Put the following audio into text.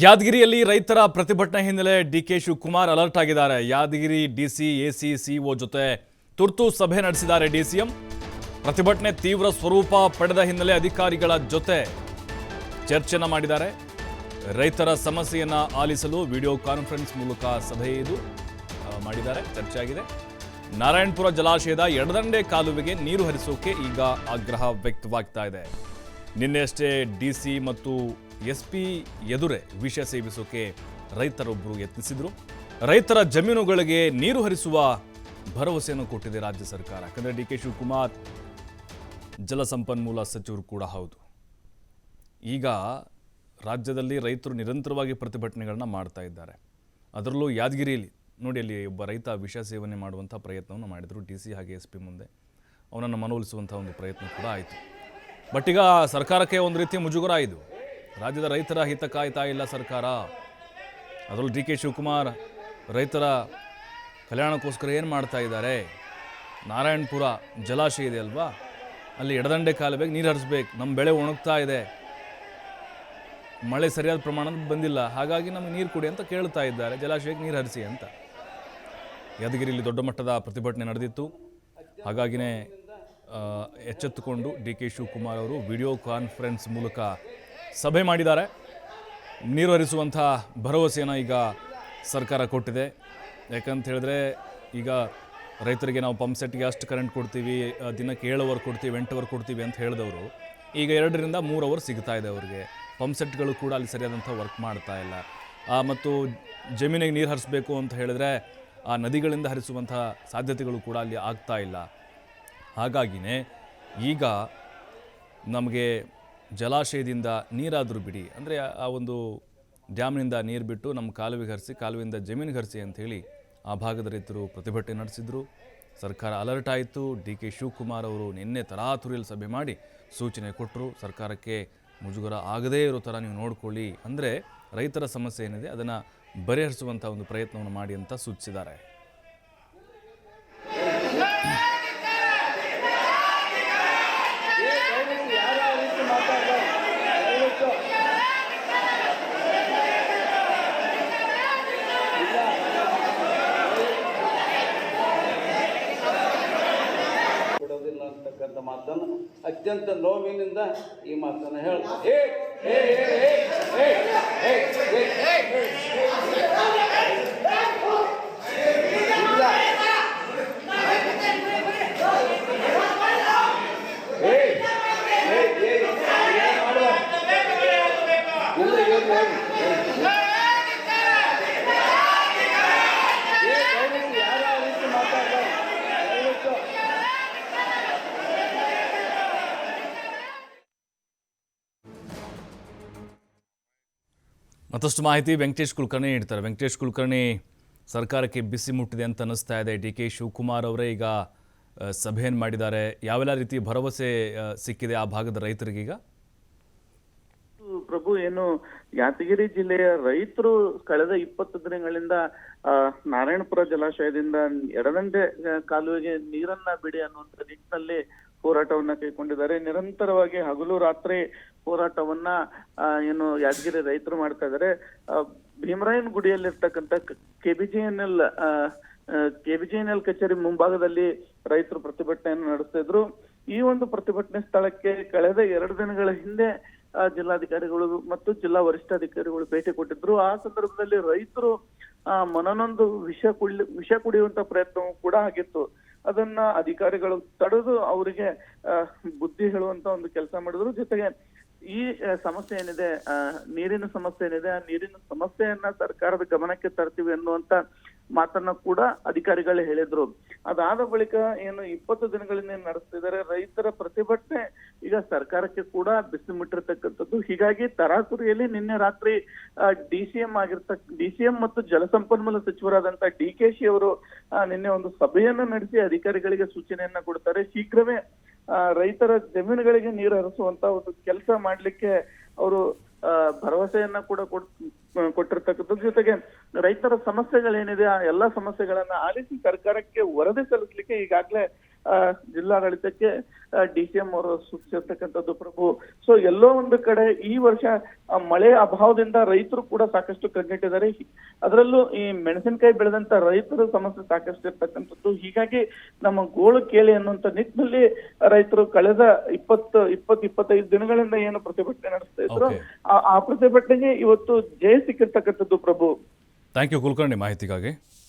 ಯಾದಗಿರಿಯಲ್ಲಿ ರೈತರ ಪ್ರತಿಭಟನೆ ಹಿನ್ನೆಲೆ ಡಿ ಕೆ ಶಿವಕುಮಾರ್ ಅಲರ್ಟ್ ಆಗಿದ್ದಾರೆ. ಯಾದಗಿರಿ ಡಿಸಿ, ಎಸಿ, ಸಿಒ ಜೊತೆ ತುರ್ತು ಸಭೆ ನಡೆಸಿದ್ದಾರೆ ಡಿಸಿಎಂ. ಪ್ರತಿಭಟನೆ ತೀವ್ರ ಸ್ವರೂಪ ಪಡೆದ ಹಿನ್ನೆಲೆ ಅಧಿಕಾರಿಗಳ ಜೊತೆ ಚರ್ಚೆನ ಮಾಡಿದ್ದಾರೆ. ರೈತರ ಸಮಸ್ಯೆಯನ್ನು ಆಲಿಸಲು ವಿಡಿಯೋ ಕಾನ್ಫರೆನ್ಸ್ ಮೂಲಕ ಸಭೆ ಇದು ಮಾಡಿದ್ದಾರೆ. ಚರ್ಚೆ ಆಗಿದೆ. ನಾರಾಯಣಪುರ ಜಲಾಶಯದ ಎಡದಂಡೆ ಕಾಲುವೆಗೆ ನೀರು ಹರಿಸೋಕೆ ಈಗ ಆಗ್ರಹ ವ್ಯಕ್ತವಾಗ್ತಾ ಇದೆ. ನಿನ್ನೆಯಷ್ಟೇ ಡಿಸಿ ಮತ್ತು ಎಸ್ಪಿ ಎದುರೇ ವಿಷ ಸೇವಿಸೋಕೆ ರೈತರೊಬ್ಬರು ಯತ್ನಿಸಿದರು. ರೈತರ ಜಮೀನುಗಳಿಗೆ ನೀರು ಹರಿಸುವ ಭರವಸೆಯನ್ನು ಕೊಟ್ಟಿದೆ ರಾಜ್ಯ ಸರ್ಕಾರ. ಯಾಕಂದ್ರೆ ಡಿ ಕೆ ಶಿವಕುಮಾರ್ ಜಲಸಂಪನ್ಮೂಲ ಸಚಿವರು ಕೂಡ ಹೌದು. ಈಗ ರಾಜ್ಯದಲ್ಲಿ ರೈತರು ನಿರಂತರವಾಗಿ ಪ್ರತಿಭಟನೆಗಳನ್ನ ಮಾಡ್ತಾ ಇದ್ದಾರೆ. ಅದರಲ್ಲೂ ಯಾದಗಿರಿಯಲ್ಲಿ ನೋಡಿ ಅಲ್ಲಿ ಒಬ್ಬ ರೈತ ವಿಷ ಸೇವನೆ ಮಾಡುವಂಥ ಪ್ರಯತ್ನವನ್ನು ಮಾಡಿದರು, ಡಿ ಸಿ ಹಾಗೆ ಎಸ್ ಪಿ ಮುಂದೆ. ಅವನನ್ನು ಮನವೊಲಿಸುವಂಥ ಒಂದು ಪ್ರಯತ್ನ ಕೂಡ ಆಯಿತು. ಬಟ್ ಈಗ ಸರ್ಕಾರಕ್ಕೆ ಒಂದು ರೀತಿಯ ಮುಜುಗರ ಇದು. ರಾಜ್ಯದ ರೈತರ ಹಿತ ಕಾಯ್ತಾ ಇಲ್ಲ ಸರ್ಕಾರ. ಅದರಲ್ಲೂ ಡಿ ಕೆ ಶಿವಕುಮಾರ್ ರೈತರ ಕಲ್ಯಾಣಕ್ಕೋಸ್ಕರ ಏನು ಮಾಡ್ತಾ ಇದ್ದಾರೆ? ನಾರಾಯಣಪುರ ಜಲಾಶಯ ಇದೆ ಅಲ್ವಾ? ಅಲ್ಲಿ ಎಡದಂಡೆ ಕಾಲಬೇಕು ನೀರು ಹರಿಸ್ಬೇಕು. ನಮ್ಮ ಬೆಳೆ ಒಣಗ್ತಾ ಇದೆ. ಮಳೆ ಸರಿಯಾದ ಪ್ರಮಾಣದ ಬಂದಿಲ್ಲ. ಹಾಗಾಗಿ ನಮಗೆ ನೀರು ಕೊಡಿ ಅಂತ ಕೇಳ್ತಾ ಇದ್ದಾರೆ. ಜಲಾಶಯಕ್ಕೆ ನೀರು ಹರಿಸಿ ಅಂತ. ಯಾದಗಿರಿಯಲ್ಲಿ ದೊಡ್ಡ ಮಟ್ಟದ ಪ್ರತಿಭಟನೆ ನಡೆದಿತ್ತು. ಹಾಗಾಗಿನೇ ಆ, ಎಚ್ಚೆತ್ತುಕೊಂಡು ಡಿ ಕೆ ಶಿವಕುಮಾರ್ ಅವರು ವಿಡಿಯೋ ಕಾನ್ಫರೆನ್ಸ್ ಮೂಲಕ ಸಭೆ ಮಾಡಿದ್ದಾರೆ. ನೀರು ಹರಿಸುವಂಥ ಭರವಸೆಯನ್ನು ಈಗ ಸರ್ಕಾರ ಕೊಟ್ಟಿದೆ. ಯಾಕಂತ ಹೇಳಿದ್ರೆ ಈಗ ರೈತರಿಗೆ ನಾವು ಪಂಪ್ ಸೆಟ್ಗೆ ಅಷ್ಟು ಕರೆಂಟ್ ಕೊಡ್ತೀವಿ ದಿನಕ್ಕೆ ಏಳು ಅವರ್ ಕೊಡ್ತೀವಿ ಎಂಟು ಅವರ್ ಕೊಡ್ತೀವಿ ಅಂತ ಹೇಳಿದವರು. ಈಗ ಎರಡರಿಂದ ಮೂರು ಅವರ್ ಸಿಗ್ತಾ ಇದೆ ಅವರಿಗೆ. ಪಂಪ್ ಸೆಟ್ಗಳು ಕೂಡ ಅಲ್ಲಿ ಸರಿಯಾದಂಥ ವರ್ಕ್ ಮಾಡ್ತಾ ಇಲ್ಲ. ಮತ್ತು ಜಮೀನಿಗೆ ನೀರು ಹರಿಸ್ಬೇಕು ಅಂತ ಹೇಳಿದ್ರೆ, ಆ, ನದಿಗಳಿಂದ ಹರಿಸುವಂಥ ಸಾಧ್ಯತೆಗಳು ಕೂಡ ಅಲ್ಲಿ ಆಗ್ತಾ ಇಲ್ಲ. ಹಾಗಾಗಿನೇ ಈಗ ನಮಗೆ ಜಲಾಶಯದಿಂದ ನೀರಾದರೂ ಬಿಡಿ. ಅಂದರೆ ಆ ಒಂದು ಡ್ಯಾಮ್ನಿಂದ ನೀರು ಬಿಟ್ಟು ನಮ್ಮ ಕಾಲುವೆಗೆ ಹರಿಸಿ, ಕಾಲುವೆಯಿಂದ ಜಮೀನಿಗೆ ಹರಿಸಿ ಅಂಥೇಳಿ ಆ ಭಾಗದ ರೈತರು ಪ್ರತಿಭಟನೆ ನಡೆಸಿದರು. ಸರ್ಕಾರ ಅಲರ್ಟ್ ಆಯಿತು. ಡಿ ಕೆ ಶಿವಕುಮಾರ್ ಅವರು ನಿನ್ನೆ ತರಾತುರಿಯಲ್ಲಿ ಸಭೆ ಮಾಡಿ ಸೂಚನೆ ಕೊಟ್ಟರು ಸರ್ಕಾರಕ್ಕೆ ಮುಜುಗರ ಆಗದೇ ಇರೋ ಥರ ನೀವು ನೋಡ್ಕೊಳ್ಳಿ. ಅಂದರೆ ರೈತರ ಸಮಸ್ಯೆ ಏನಿದೆ, ಅದನ್ನು ಬಗೆಹರಿಸುವಂಥ ಒಂದು ಪ್ರಯತ್ನವನ್ನು ಮಾಡಿ ಅಂತ ಸೂಚಿಸಿದ್ದಾರೆ. ಮಾತನ್ನು ಅತ್ಯಂತ ನೋವಿನಿಂದ ಈ ಮಾತನ್ನು ಹೇಳ್ತಾರೆ ಮತ್ತಷ್ಟು ಮಾಹಿತಿ ವೆಂಕಟೇಶ್ ಕುಲಕರ್ಣಿ ನೀಡ್ತಾರೆ. ವೆಂಕಟೇಶ್ ಕುಲಕರ್ಣಿ ಸರ್ಕಾರಕ್ಕೆ ಬಿಸಿ ಮುಟ್ಟಿದೆ ಅಂತ ಅನ್ನಿಸ್ತಾ ಇದೆ. ಡಿ ಕೆ ಶಿವಕುಮಾರ್ ಅವರೇ ಈಗ ಸಭೆಯನ್ನು ಮಾಡಿದ್ದಾರೆ. ಯಾವೆಲ್ಲ ರೀತಿ ಭರವಸೆ ಸಿಕ್ಕಿದೆ ಆ ಭಾಗದ ರೈತರಿಗೀಗ ಪ್ರಭು, ಏನು ಯಾದಗಿರಿ ಜಿಲ್ಲೆಯ ರೈತರು ಕಳೆದ ಇಪ್ಪತ್ತು ದಿನಗಳಿಂದ ನಾರಾಯಣಪುರ ಜಲಾಶಯದಿಂದ ಎಡದಂಡೆ ಕಾಲುವೆಗೆ ನೀರನ್ನ ಬಿಡಿ ಅನ್ನುವಂತ ನಿಟ್ಟಿನಲ್ಲಿ ಹೋರಾಟವನ್ನ ಕೈಗೊಂಡಿದ್ದಾರೆ. ನಿರಂತರವಾಗಿ ಹಗಲು ರಾತ್ರಿ ಹೋರಾಟವನ್ನ ಏನು ಯಾದಗಿರಿ ರೈತರು ಮಾಡ್ತಾ ಇದ್ದಾರೆ. ಕೆ ಬಿ ಗುಡಿಯಲ್ಲಿರ್ತಕ್ಕಂಥ ಎನ್ ಎಲ್ ಕಚೇರಿ ಮುಂಭಾಗದಲ್ಲಿ ರೈತರು ಪ್ರತಿಭಟನೆಯನ್ನು ನಡೆಸ್ತಾ ಇದ್ರು. ಈ ಒಂದು ಪ್ರತಿಭಟನೆ ಸ್ಥಳಕ್ಕೆ ಕಳೆದ ಎರಡು ದಿನಗಳ ಹಿಂದೆ ಜಿಲ್ಲಾಧಿಕಾರಿಗಳು ಮತ್ತು ಜಿಲ್ಲಾ ವರಿಷ್ಠಾಧಿಕಾರಿಗಳು ಭೇಟಿ ಕೊಟ್ಟಿದ್ರು. ಆ ಸಂದರ್ಭದಲ್ಲಿ ರೈತರು, ಆ, ಮನನೊಂದು ವಿಷ ಕುಡಿ ವಿಷ ಕುಡಿಯುವಂತ ಪ್ರಯತ್ನವೂ ಕೂಡ ಆಗಿತ್ತು. ಅದನ್ನ ಅಧಿಕಾರಿಗಳು ತಡೆದು ಅವರಿಗೆ ಬುದ್ಧಿ ಹೇಳುವಂತ ಒಂದು ಕೆಲಸ ಮಾಡಿದ್ರು. ಜೊತೆಗೆ ಈ ಸಮಸ್ಯೆ ಏನಿದೆ ನೀರಿನ ಸಮಸ್ಯೆ ಏನಿದೆ, ಆ ನೀರಿನ ಸಮಸ್ಯೆಯನ್ನ ಸರ್ಕಾರದ ಗಮನಕ್ಕೆ ತರ್ತೀವಿ ಅನ್ನುವಂತ ಮಾತನ್ನ ಕೂಡ ಅಧಿಕಾರಿಗಳು ಹೇಳಿದ್ರು. ಅದಾದ ಬಳಿಕ ಏನು ಇಪ್ಪತ್ತು ದಿನಗಳಿಂದ ನಡೆಸ್ತಿದ್ದಾರೆ, ರೈತರ ಪ್ರತಿಭಟನೆ ಈಗ ಸರ್ಕಾರಕ್ಕೆ ಕೂಡ ಬಿಸಿ ಮುಟ್ಟಿರ್ತಕ್ಕಂಥದ್ದು ಹೀಗಾಗಿ ತರಾತುರಿಯಲ್ಲಿ ನಿನ್ನೆ ರಾತ್ರಿ ಡಿ ಸಿ ಎಂ ಆಗಿರ್ತಕ್ಕ ಡಿ ಸಿ ಎಂ ಮತ್ತು ಜಲಸಂಪನ್ಮೂಲ ಸಚಿವರಾದಂತ ಡಿ ಕೆ ಶಿ ಅವರು ನಿನ್ನೆ ಒಂದು ಸಭೆಯನ್ನು ನಡೆಸಿ ಅಧಿಕಾರಿಗಳಿಗೆ ಸೂಚನೆಯನ್ನ ಕೊಡ್ತಾರೆ. ಶೀಘ್ರವೇ ರೈತರ ಜಮೀನುಗಳಿಗೆ ನೀರು ಹರಿಸುವಂತ ಒಂದು ಕೆಲಸ ಮಾಡ್ಲಿಕ್ಕೆ ಅವರು ಭರವಸೆಯನ್ನ ಕೂಡ ಕೊಟ್ ಕೊಟ್ಟಿರ್ತಕ್ಕಂಥದ್ದು. ಜೊತೆಗೆ ರೈತರ ಸಮಸ್ಯೆಗಳೇನಿದೆ, ಆ ಎಲ್ಲಾ ಸಮಸ್ಯೆಗಳನ್ನ ಆಲಿಸಿ ಸರ್ಕಾರಕ್ಕೆ ವರದಿ ಸಲ್ಲಿಸಲಿಕ್ಕೆ ಈಗಾಗಲೇ ಜಿಲ್ಲಾಡಳಿತಕ್ಕೆ ಡಿ ಸಿ ಎಂ ಅವರು ಸೂಚಿಸಿರ್ತಕ್ಕಂಥದ್ದು ಪ್ರಭು. ಸೊ ಎಲ್ಲೋ ಒಂದು ಕಡೆ ಈ ವರ್ಷ ಮಳೆ ಅಭಾವದಿಂದ ರೈತರು ಕೂಡ ಸಾಕಷ್ಟು ಕಣ್ಣಿಟ್ಟಿದ್ದಾರೆ ಅದರಲ್ಲೂ ಈ ಮೆಣಸಿನಕಾಯಿ ಬೆಳೆದಂತ ರೈತರ ಸಮಸ್ಯೆ ಸಾಕಷ್ಟು ಇರ್ತಕ್ಕಂಥದ್ದು. ಹೀಗಾಗಿ ನಮ್ಮ ಗೋಳು ಕೇಳಿ ಅನ್ನುವಂತ ನಿಟ್ಟಿನಲ್ಲಿ ರೈತರು ಕಳೆದ ಇಪ್ಪತ್ತು ಇಪ್ಪತ್ತು ಇಪ್ಪತ್ತೈದು ದಿನಗಳಿಂದ ಏನು ಪ್ರತಿಭಟನೆ ನಡೆಸ್ತಾ ಇದ್ರು. ಆ- ಆ ಪ್ರತಿಭಟನೆಗೆ ಇವತ್ತು ಜಯ ಸಿಕ್ಕಿರ್ತಕ್ಕಂಥದ್ದು ಪ್ರಭು. ಥ್ಯಾಂಕ್ ಯು ಕುಲಕರ್ಣಿ ಮಾಹಿತಿಗಾಗಿ.